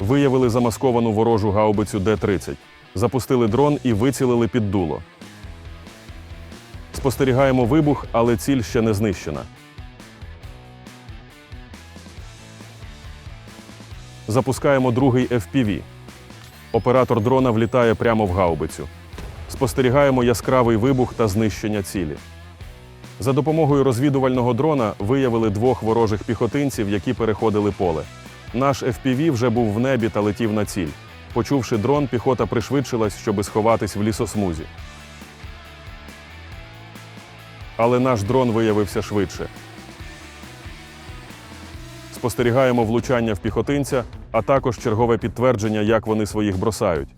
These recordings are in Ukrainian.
Виявили замасковану ворожу гаубицю Д-30. Запустили дрон і вицілили під дуло. Спостерігаємо вибух, але ціль ще не знищена. Запускаємо другий FPV. Оператор дрона влітає прямо в гаубицю. Спостерігаємо яскравий вибух та знищення цілі. За допомогою розвідувального дрона виявили двох ворожих піхотинців, які переходили поле. Наш FPV вже був в небі та летів на ціль. Почувши дрон, піхота пришвидшилась, щоби сховатись в лісосмузі. Але наш дрон виявився швидше. Спостерігаємо влучання в піхотинця, а також чергове підтвердження, як вони своїх бросають.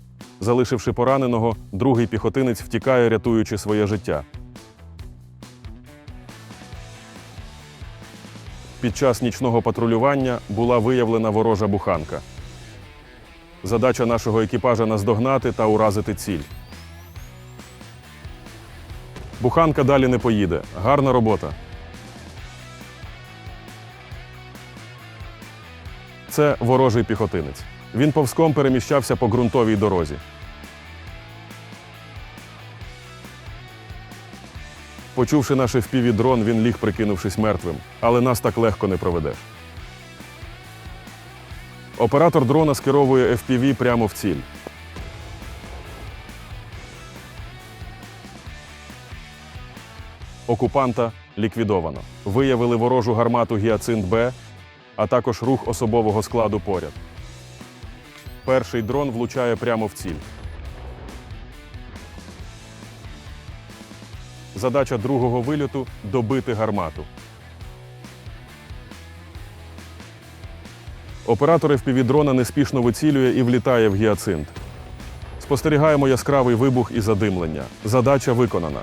Залишивши пораненого, другий піхотинець втікає, рятуючи своє життя. Під час нічного патрулювання була виявлена ворожа буханка. Задача нашого екіпажа наздогнати та уразити ціль. Буханка далі не поїде. Гарна робота. Це ворожий піхотинець. Він повзком переміщався по ґрунтовій дорозі. Почувши наш fpv дрон, він ліг, прикинувшись мертвим, але нас так легко не проведеш. Оператор дрона скеровує FPV прямо в ціль. Окупанта ліквідовано. Виявили ворожу гармату Гіацинт Б, а також рух особового складу поряд. Перший дрон влучає прямо в ціль. Задача другого вильоту добити гармату. Оператор FPV-дрона неспішно вицілює і влітає в гіацинт. Спостерігаємо яскравий вибух і задимлення. Задача виконана.